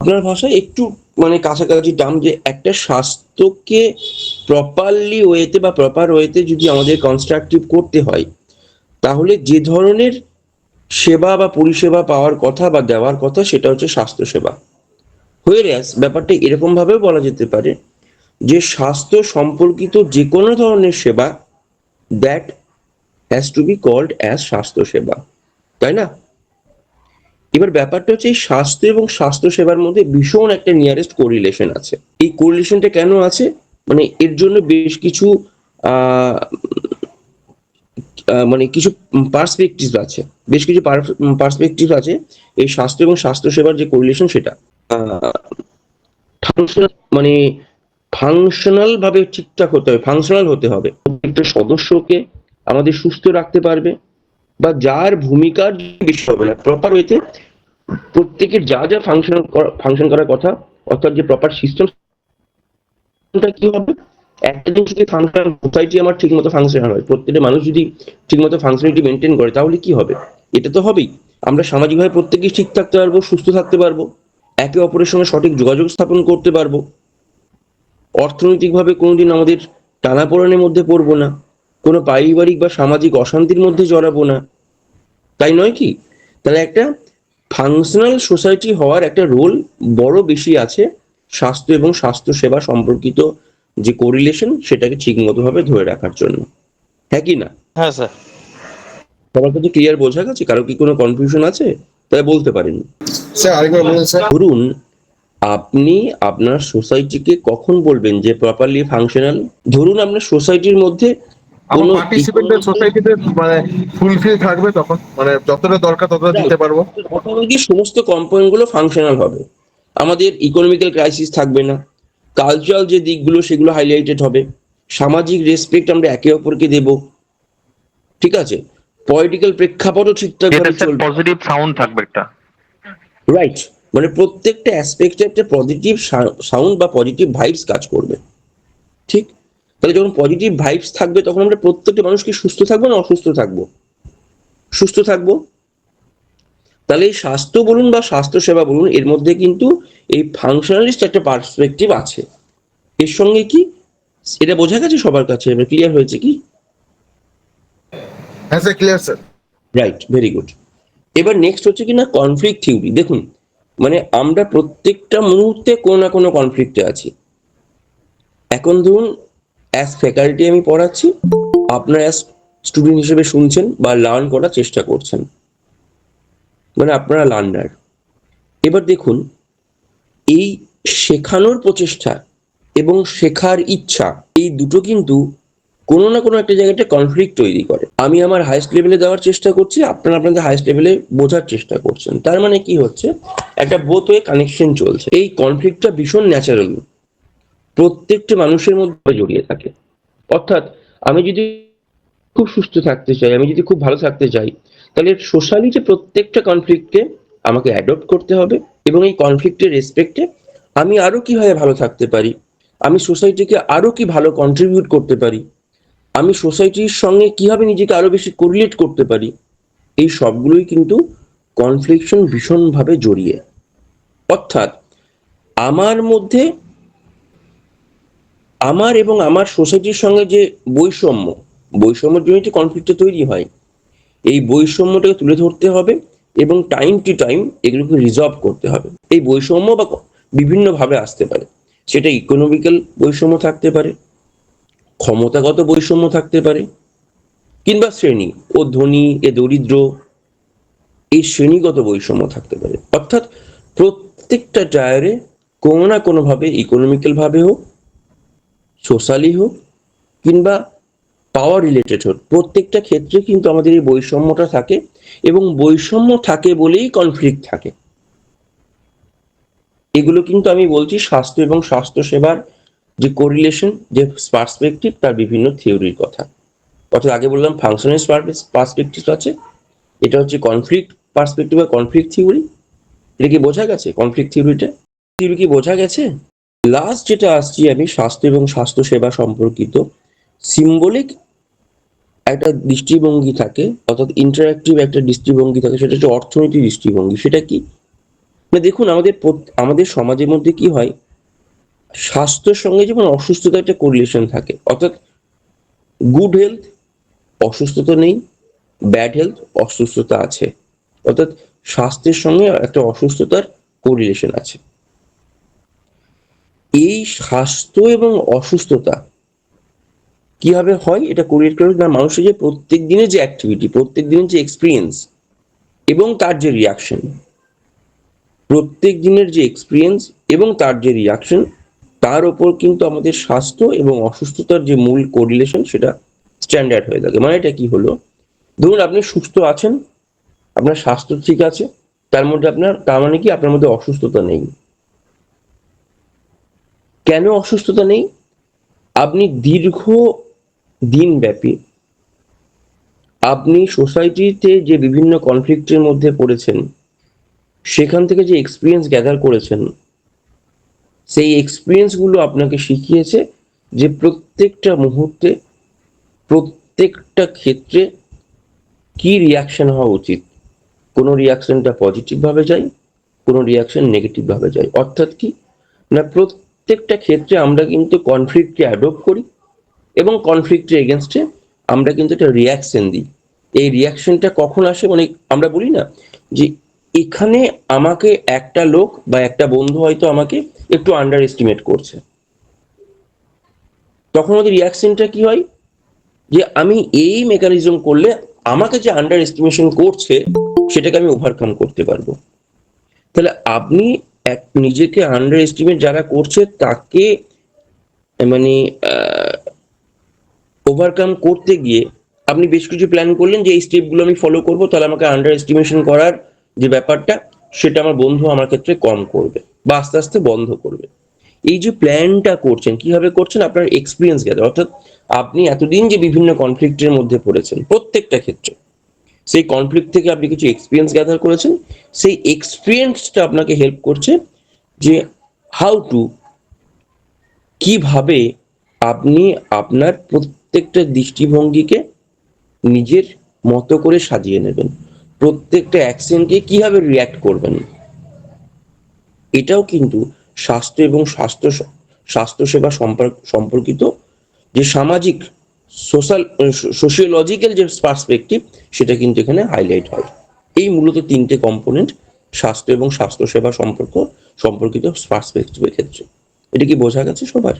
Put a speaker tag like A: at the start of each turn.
A: আপনার ভাষায় একটু মানে কাছাকাছি টার্ম যে একটা স্বাস্থ্যকে প্রপারলি ওয়েতে বা প্রপার ওয়েতে যদি আমাদের কনস্ট্রাকটিভ করতে হয়, তাহলে যে ধরনের সেবা বা পরিষেবা পাওয়ার কথা বা দেওয়ার কথা সেটা হচ্ছে স্বাস্থ্য সেবা হয়ে ব্যাপারটা এরকম ভাবেও বলা যেতে পারে যে স্বাস্থ্য সম্পর্কিত যে কোনো ধরনের সেবা that has to be called as স্বাস্থ্য সেবা তাই না? এবার ব্যাপারটা হচ্ছে এই স্বাস্থ্য এবং স্বাস্থ্য সেবার মধ্যে ভীষণ একটা নিয়ারেস্ট কোরিলেশন আছে। এই কোরিলেশনটা কেন আছে? মানে এর জন্য বেশ কিছু মানে কিছু পার্সপেক্টিভ আছে। বেশ কিছু পার্সপেক্টিভ আছে এই স্বাস্থ্য এবং স্বাস্থ্য সেবার যে কোরিলেশন সেটা। মানে ফাংশনাল ভাবে ঠিকঠাক হতে হবে ফাংশনাল হতে হবে। একটা সদস্যকে আমাদের সুস্থ রাখতে পারবে বা যার ভূমিকার বেশি হবে না। প্রপার ওয়েতে প্রত্যেকের যা যা ফাংশন ফাংশন করার কথা, অর্থাৎ যে প্রপার সিস্টেমটা কি হবে? একটা জিনিস যদি ফাংশন সোসাইটি আমার ঠিক মতো ফাংশনাল হয়। প্রত্যেকটা মানুষ যদি ঠিক মতো ফাংশনালিটি মেনটেন করে, তাহলে কি হবে? এটা তো হবেই। আমরা সামাজিকভাবে প্রত্যেকেই ঠিক থাকতে পারব, সুস্থ থাকতে পারব, একে অপরের সঙ্গে সঠিক যোগাযোগ স্থাপন করতে পারব। অর্থনৈতিকভাবে কোনোদিন আমাদের টানাপোড়েনের মধ্যে পড়ব না, কোনো পারিবারিক বা সামাজিক অশান্তির মধ্যে জড়াবো না। তাই নয় কি? তাহলে একটা ফাংশনাল সোসাইটি হওয়ার একটা রোল বড় বেশি আছে স্বাস্থ্য এবং স্বাস্থ্য সেবা সম্পর্কিত যে কোরিলেশন সেটাকে ঠিকমতো ভাবে ধরে রাখার জন্য। হ্যাঁ কি না?
B: হ্যাঁ স্যার।
A: সবার কাছে ক্লিয়ার বোঝা গেছে? কারও কি কোনো কনফিউশন আছে? তাই বলতে পারেন।
C: স্যার আরেকবার বলুন স্যার।
A: ধরুন আপনি আপনার সোসাইটিকে কখন বলবেন যে প্রপারলি ফাংশনাল ধরুন আপনার সোসাইটির মধ্যে
C: আমার
A: কোনো
C: সোসাইটিতে মানে ফুলফিল থাকবে তখন মানে যতটা দরকার ততটা দিতে পারব।
A: অটোমেটিক সমস্ত কম্পোনেন্টগুলো ফাংশনাল হবে। আমাদের ইকোনমিক্যাল ক্রাইসিস থাকবে না। কালচারাল যে দিকগুলো সেগুলো হাইলাইটেড হবে। সামাজিক রেসপেক্ট আমরা একে অপরকে দেব। ঠিক আছে? পলিটিক্যাল প্রেক্ষাপটও ঠিকঠাক ভাবে চলবে।
B: পজিটিভ সাউন্ড থাকবে একটা।
A: রাইট মানে প্রত্যেকটা অ্যাসপেক্টে একটা পজিটিভ সাউন্ড বা পজিটিভ ভাইবস কাজ করবে। ঠিক? তাহলে যখন পজিটিভ ভাইবস থাকবে তখন আমরা প্রত্যেকটা মানুষ কি সুস্থ থাকব না অসুস্থ থাকব? সুস্থ থাকব? তাহলে এই স্বাস্থ্য বলুন বা স্বাস্থ্য সেবা বলুন এর মধ্যে কিন্তু এই ফাংশনালিস্ট একটা পার্সপেক্টিভ আছে। এর সঙ্গে কি? এটা বোঝা গেছে সবার কাছে এবার ক্লিয়ার হয়েছে কি?
C: হ্যাঁ sir clear sir.
A: Right very good এবার নেক্সট হচ্ছে কি না কনফ্লিক্ট থিওরি দেখুন মানে আমরা প্রত্যেকটা মুহূর্তে কোনো না কোনো কনফ্লিক্টে আছি। এখন ধরুন অ্যাজ ফ্যাকাল্টি আমি পড়াচ্ছি, আপনারা অ্যাজ স্টুডেন্ট হিসেবে শুনছেন বা লার্ন করার চেষ্টা করছেন। মানে আপনারা লার্নার এবার দেখুন, এই শেখানোর প্রচেষ্টা এবং শেখার ইচ্ছা, এই দুটো কিন্তু কোনো না কোনো একটা জায়গাতে কনফ্লিক্ট তৈরি করে। আমি আমার হাইস্ট লেভেলে দেওয়ার চেষ্টা করছি, আপনারা আপনাদের হাইস্ট লেভেলে বোঝার চেষ্টা করছেন। তার মানে কি হচ্ছে, একটা বোথ ওয়ে কানেকশন চলছে। এই কনফ্লিক্টটা ভীষণ ন্যাচারাল প্রত্যেকটা মানুষের মধ্যে জড়িয়ে থাকে। অর্থাৎ আমি যদি খুব সুস্থ থাকতে চাই, আমি যদি খুব ভালো থাকতে চাই, তাহলে সোশ্যালি যে প্রত্যেকটা কনফ্লিক্টকে আমাকে অ্যাডপ্ট করতে হবে এবং এই কনফ্লিক্টের রেসপেক্টে আমি আরও কীভাবে ভালো থাকতে পারি, আমি সোসাইটিকে আরও কি ভালো কন্ট্রিবিউট করতে পারি, আমি সোসাইটির সঙ্গে কীভাবে নিজেকে আরও বেশি কোরিলেট করতে পারি, এই সবগুলোই কিন্তু কনফ্লিকশন ভীষণভাবে জড়িয়ে। অর্থাৎ আমার মধ্যে আমার এবং আমার সোসাইটির সঙ্গে যে বৈষম্য, বৈষম্যের জন্য একটি কনফ্লিক্ট তৈরি হয়। এই বৈষম্যটাকে তুলে ধরতে হবে এবং টাইম টু টাইম এগুলোকে রিজলভ করতে হবে। এই বৈষম্য বা বিভিন্নভাবে আসতে পারে। সেটা ইকোনমিক্যাল বৈষম্য থাকতে পারে, ক্ষমতাগত বৈষম্য থাকতে পারে, কিংবা শ্রেণি। ও ধনী, এ দরিদ্র, এই শ্রেণীগত বৈষম্য থাকতে পারে। অর্থাৎ প্রত্যেকটা টায়ারে কোনো না কোনোভাবে ইকোনমিক্যাল ভাবে হোক সোশ্যালি হোক কিংবা পাওয়ার রিলেটেড হোক, প্রত্যেকটা ক্ষেত্রে কিন্তু আমাদের এই বৈষম্যটা থাকে এবং বৈষম্য থাকে বলেই কনফ্লিক্ট থাকে। এগুলো কিন্তু আমি বলছি স্বাস্থ্য এবং স্বাস্থ্য সেবার যে কোরিলেশন যে পার্সপেক্টিভ তার বিভিন্ন থিওরির কথা। অর্থাৎ আগে বললাম ফাংশনাল পার্সপেক্টিভ আছে। এটা হচ্ছে কনফ্লিক্ট পার্সপেক্টিভ বা কনফ্লিক্ট থিওরি এটা কি বোঝা গেছে কনফ্লিক্ট থিওরিটা থিওরি কি বোঝা গেছে? লাস্ট যেটা আসছি আমি, স্বাস্থ্য এবং স্বাস্থ্য সেবা সম্পর্কিত। সিম্বলিক একটা দৃষ্টিভঙ্গি থাকে, অর্থাৎ ইন্টারাক্টিভ একটা দৃষ্টিভঙ্গি থাকে, সেটা হচ্ছে অর্থনীতি দৃষ্টিভঙ্গি। সেটা কি? না দেখুন, আমাদের আমাদের সমাজের মধ্যে কি হয়? স্বাস্থ্যের সঙ্গে যেমন অসুস্থতার একটা কোরিলেশন থাকে, অর্থাৎ গুড হেলথ অসুস্থতা নেই ব্যাড হেলথ অসুস্থতা আছে। অর্থাৎ স্বাস্থ্যের সঙ্গে একটা অসুস্থতার কোরিলেশন আছে। এই স্বাস্থ্য এবং অসুস্থতা কীভাবে হয়, এটা কোরিলেট করে না মানুষের যে প্রত্যেক দিনের যে অ্যাক্টিভিটি প্রত্যেক দিনের যে এক্সপিরিয়েন্স এবং তার যে রিয়াকশন প্রত্যেক দিনের যে এক্সপিরিয়েন্স এবং তার যে রিয়াকশন তার ওপর কিন্তু আমাদের স্বাস্থ্য এবং অসুস্থতার যে মূল কোরিলেশন সেটা স্ট্যান্ডার্ড হয়ে থাকে। মানে এটা কি হলো? ধরুন আপনি সুস্থ আছেন, আপনার স্বাস্থ্য ঠিক আছে, তার মধ্যে আপনার, তার মানে কি আপনার মধ্যে অসুস্থতা নেই। কেন অসুস্থতা নেই? আপনি দীর্ঘ দিন ব্যাপী আপনি সোসাইটিতে যে বিভিন্ন কনফ্লিক্টের মধ্যে পড়েছেন, সেখান থেকে যে এক্সপিরিয়েন্স গ্যাদার করেছেন, সেই এক্সপিরিয়েন্সগুলো আপনাকে শিখিয়েছে যে প্রত্যেকটা মুহূর্তে, প্রত্যেকটা ক্ষেত্রে কি রিয়াকশন হওয়া উচিত? কোনো রিয়াকশনটা পজিটিভভাবে যায়, কোনো রিয়াকশন নেগেটিভভাবে যায়। অর্থাৎ কি? না প্রত্যেকটা ক্ষেত্রে আমরা কিন্তু কনফ্লিক্টকে অ্যাডপ্ট করি এবং কনফ্লিক্টের এগেনস্টে আমরা কিন্তু একটা রিয়াকশন দিই। এই রিয়াকশনটা কখন আসে? মানে আমরা বলি না যে এখানে আমাকে একটা লোক বা একটা বন্ধু হয়তো আমাকে একটু আন্ডার এস্টিমেট করছে। তখন ওদের রিয়াকশনটা কি হয়? যে আমি এই মেকানিজম করলে আমাকে যে আন্ডার এস্টিমেশন করছে, সেটাকে আমি ওভারকাম করতে পারব। তাহলে আপনি এক নিজেকে আন্ডার এস্টিমেট যারা করছে তাকে মানে ওভারকাম করতে গিয়ে আপনি বেশ কিছু প্ল্যান করলেন যে এই স্টেপগুলো আমি ফলো করব, তাহলে আমাকে আন্ডার এস্টিমেশন করার যে ব্যাপারটা, সেটা আমার বন্ধু আমার ক্ষেত্রে কম করবে বা আস্তে আস্তে বন্ধ করবে। এই যে প্ল্যানটা করছেন, কীভাবে করছেন আপনার এক্সপিরিয়েন্স গেছে অর্থাৎ আপনি এতদিন যে বিভিন্ন কনফ্লিক্টের মধ্যে পড়েছেন, প্রত্যেকটা ক্ষেত্রে। সেই কনফ্লিক্ট থেকে আপনি কিছু এক্সপিরিয়েন্স গ্যাদার করেছেন, সেই এক্সপিরিয়েন্সটা আপনাকে হেল্প করছে যে হাউ টু কীভাবে আপনি আপনার প্রত্যেকটা দৃষ্টিভঙ্গিকে নিজের মতো করে সাজিয়ে নেবেন। প্রত্যেকটা অ্যাকশনকে কীভাবে রিয়্যাক্ট করবেন? এটাও কিন্তু স্বাস্থ্য এবং স্বাস্থ্য স্বাস্থ্যসেবা সম্পর্ক, সম্পর্কিত যে সামাজিক সোশ্যাল সোশিওলজিক্যাল যে পার্সপেক্টিভ সেটা কিন্তু এখানে হাইলাইট হয়। এই মূলত তিনটে কম্পোনেন্ট স্বাস্থ্য এবং স্বাস্থ্যসেবা সম্পর্ক, সম্পর্কিত পার্সপেক্টিভের ক্ষেত্রে। এটা কি বোঝা গেছে সবার?